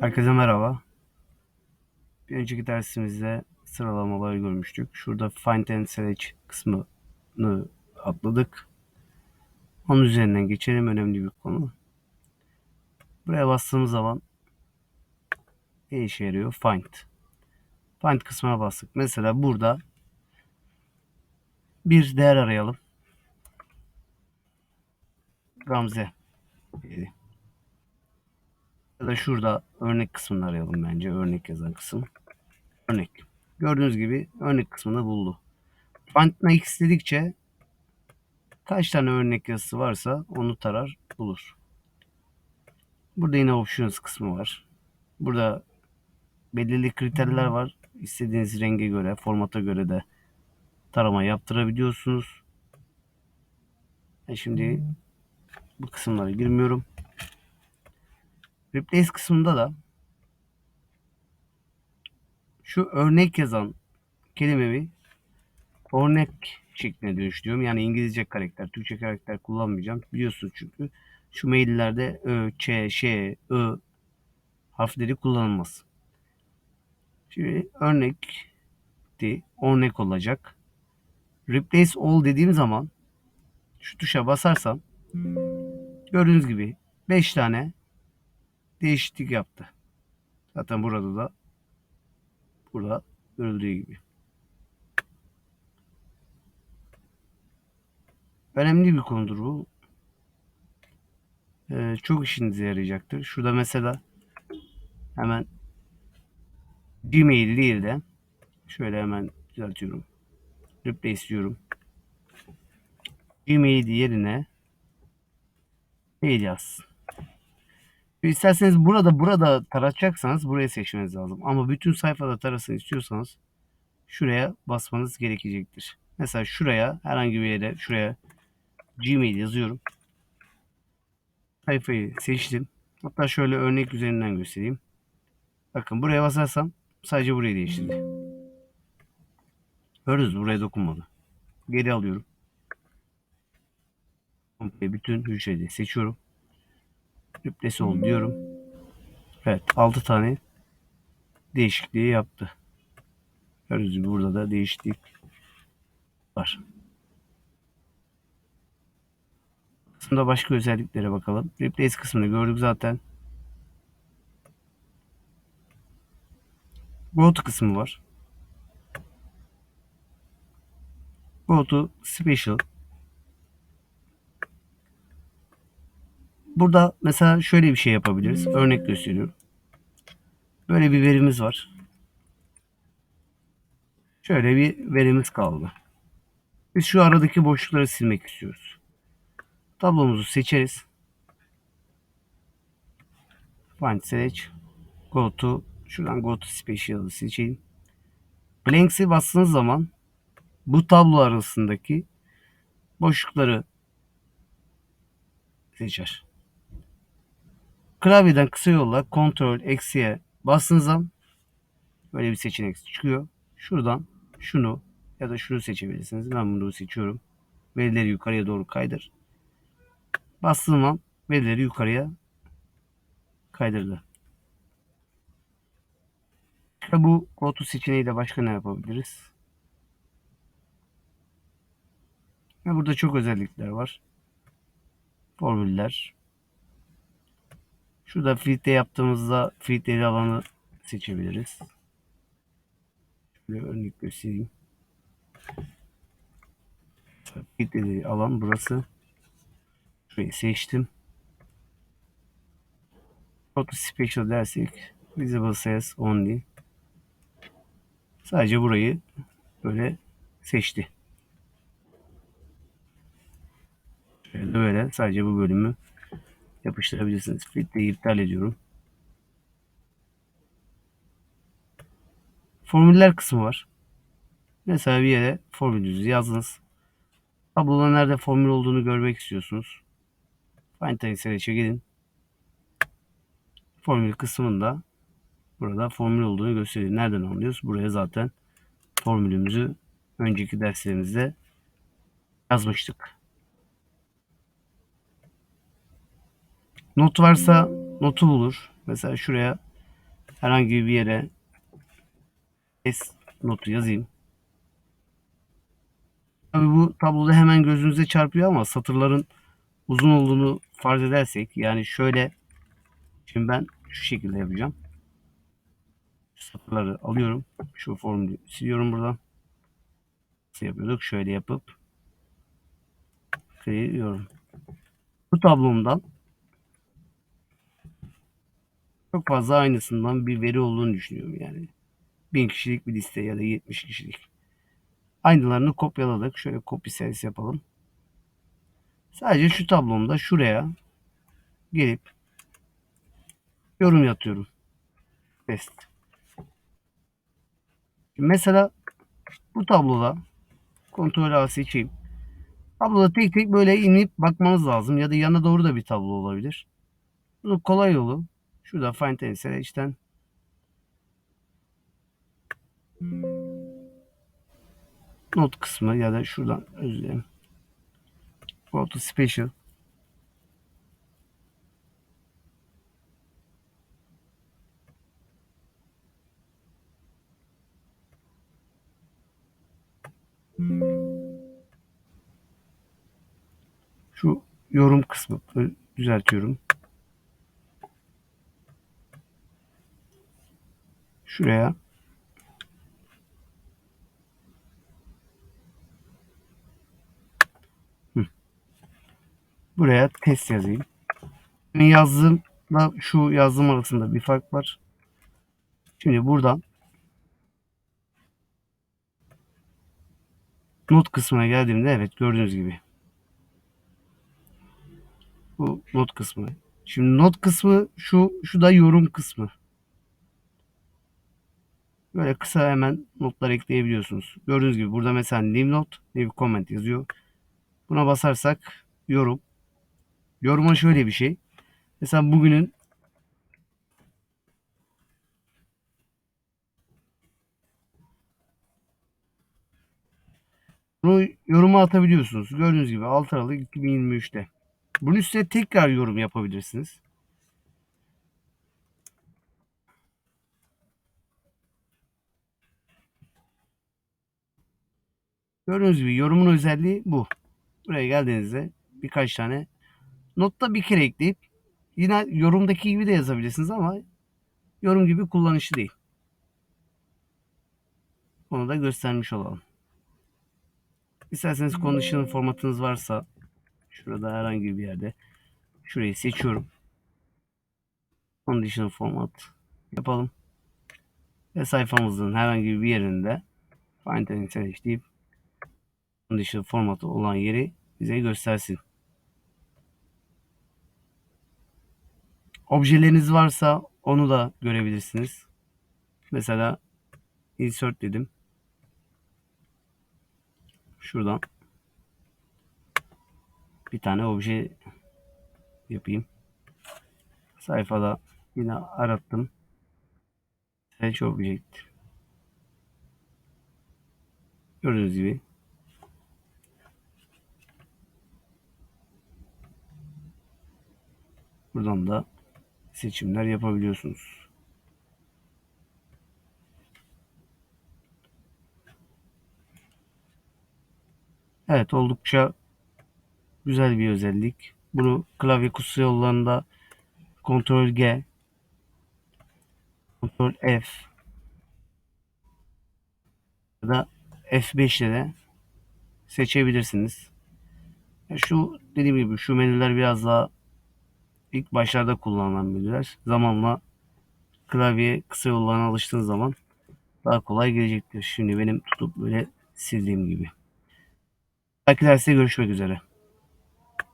Herkese merhaba. Bir önceki dersimizde sıralamaları görmüştük. Şurada Find and Select kısmını atladık. Onun üzerinden geçelim. Önemli bir konu. Buraya bastığımız zaman ne işe yarıyor? Find. Find kısmına bastık. Mesela burada bir değer arayalım. Gamze. diyelim. Ya da şurada örnek kısmını arayalım bence. Örnek yazan kısım. Örnek. Gördüğünüz gibi örnek kısmını buldu. Find'na x dedikçe kaç tane örnek yazısı varsa onu tarar bulur. Burada yine options kısmı var. Burada belirli kriterler var. İstediğiniz renge göre, formata göre de tarama yaptırabiliyorsunuz. Ben şimdi bu kısımlara girmiyorum. Replace kısmında da şu örnek yazan kelimemi örnek şekline dönüştürüyorum. Yani İngilizce karakter, Türkçe karakter kullanmayacağım. Biliyorsunuz çünkü şu maillerde ö, ç, ş, ö harfleri kullanılmaz. Şimdi örnek de örnek olacak. Replace all dediğim zaman şu tuşa basarsam gördüğünüz gibi 5 tane değişiklik yaptı. Zaten burada da burada görüldüğü gibi. Önemli bir konudur bu. Ee, çok işinize yarayacaktır. Şurada mesela hemen Gmail değil de şöyle hemen düzeltiyorum. Replace diyorum. Gmail yerine mail yazsın. İsterseniz burada burada taratacaksanız buraya seçmeniz lazım. Ama bütün sayfada tarasın istiyorsanız şuraya basmanız gerekecektir. Mesela şuraya herhangi bir yere şuraya Gmail yazıyorum. Sayfayı seçtim. Hatta şöyle örnek üzerinden göstereyim. Bakın buraya basarsam sadece burayı değiştirdi. Gördünüz? Buraya dokunmadı. Geri alıyorum. Komple bütün hücreyi seçiyorum. Replace ol diyorum. Evet 6 tane değişikliği yaptı. Gördüğünüz gibi burada da değişiklik var. Kısımda başka özelliklere bakalım. Replace kısmını gördük zaten. Go to kısmı var. Go to Special. Burada mesela şöyle bir şey yapabiliriz. Örnek gösteriyorum. Böyle bir verimiz var. Şöyle bir verimiz kaldı. Biz şu aradaki boşlukları silmek istiyoruz. Tablomuzu seçeriz. Find Select. Go to. Şuradan Go to Special'ı seçeyim. Blanks'i bastığınız zaman bu tablo arasındaki boşlukları seçer. Klavyeden kısa yolla Ctrl eksiye bastığınız zaman böyle bir seçenek çıkıyor. Şuradan şunu ya da şunu seçebilirsiniz. Ben bunu seçiyorum. Verileri yukarıya doğru kaydır. Bastığım zaman verileri yukarıya kaydırdı. İşte bu go to seçeneğiyle başka ne yapabiliriz? Ve burada çok özellikler var. Formüller. Şurada filtre yaptığımızda filtreli alanı seçebiliriz. Şöyle örnek göstereyim. Filtreli alan burası. Şurayı seçtim. Auto Special dersek Visible Sales Only. Sadece burayı böyle seçti. Böyle sadece bu bölümü yapıştırabilirsiniz. Filtreyi iptal ediyorum. Formüller kısmı var. Mesela bir yere formülünüzü yazdınız. Tabloda nerede formül olduğunu görmek istiyorsunuz. Find Search'e gidin. Formül kısmında burada formül olduğunu gösteriyor. Nereden anlıyoruz? Buraya zaten formülümüzü önceki derslerimizde yazmıştık. Not varsa notu bulur. Mesela şuraya herhangi bir yere S notu yazayım. Tabii bu tabloda hemen gözünüze çarpıyor ama satırların uzun olduğunu farz edersek yani şöyle şimdi ben şu şekilde yapacağım. Satırları alıyorum. Şu formülü siliyorum buradan. Nasıl yapıyorduk? Şöyle yapıp kıyıyorum. Bu tablomdan çok fazla aynısından bir veri olduğunu düşünüyorum yani. 1000 kişilik bir liste ya da 70 kişilik. Aynılarını kopyaladık. Şöyle copy cells yapalım. Sadece şu tablomda şuraya gelip yorum yatıyorum. Test. Şimdi mesela bu tabloda kontrol A seçeyim. Tabloda tek tek böyle inip bakmanız lazım. Ya da yana doğru da bir tablo olabilir. Bunun kolay yolu şurada find and select'ten not kısmı ya da şuradan özür dilerim. Go special. Şu yorum kısmı düzeltiyorum. Şuraya Buraya test yazayım. Benim yazdığımla şu yazdığım arasında bir fark var. Şimdi buradan not kısmına geldiğimde evet gördüğünüz gibi bu not kısmı. Şimdi not kısmı şu şu da yorum kısmı. Böyle kısa hemen notlar ekleyebiliyorsunuz. Gördüğünüz gibi burada mesela new note, new comment yazıyor. Buna basarsak yorum. Yoruma şöyle bir şey. Mesela bugünün Bunu yoruma atabiliyorsunuz. Gördüğünüz gibi 6 Aralık 2023'te. Bunun üstüne tekrar yorum yapabilirsiniz. Gördüğünüz gibi yorumun özelliği bu. Buraya geldiğinizde birkaç tane notta bir kere ekleyip yine yorumdaki gibi de yazabilirsiniz ama yorum gibi kullanışlı değil. Onu da göstermiş olalım. İsterseniz condition formatınız varsa şurada herhangi bir yerde şurayı seçiyorum. Condition format yapalım. Ve sayfamızın herhangi bir yerinde find and select deyip condition formatı olan yeri bize göstersin. Objeleriniz varsa onu da görebilirsiniz. Mesela insert dedim. Şuradan bir tane obje yapayım. Sayfada yine arattım. Search object. Gördüğünüz gibi buradan da seçimler yapabiliyorsunuz. Evet oldukça güzel bir özellik. Bunu klavye kutusu yollarında Ctrl G Ctrl F ya da F5 ile de seçebilirsiniz. Şu dediğim gibi şu menüler biraz daha ilk başlarda kullanılan menüler. Zamanla klavye kısa yollarına alıştığınız zaman daha kolay gelecektir. Şimdi benim tutup böyle sildiğim gibi. Belki derste görüşmek üzere.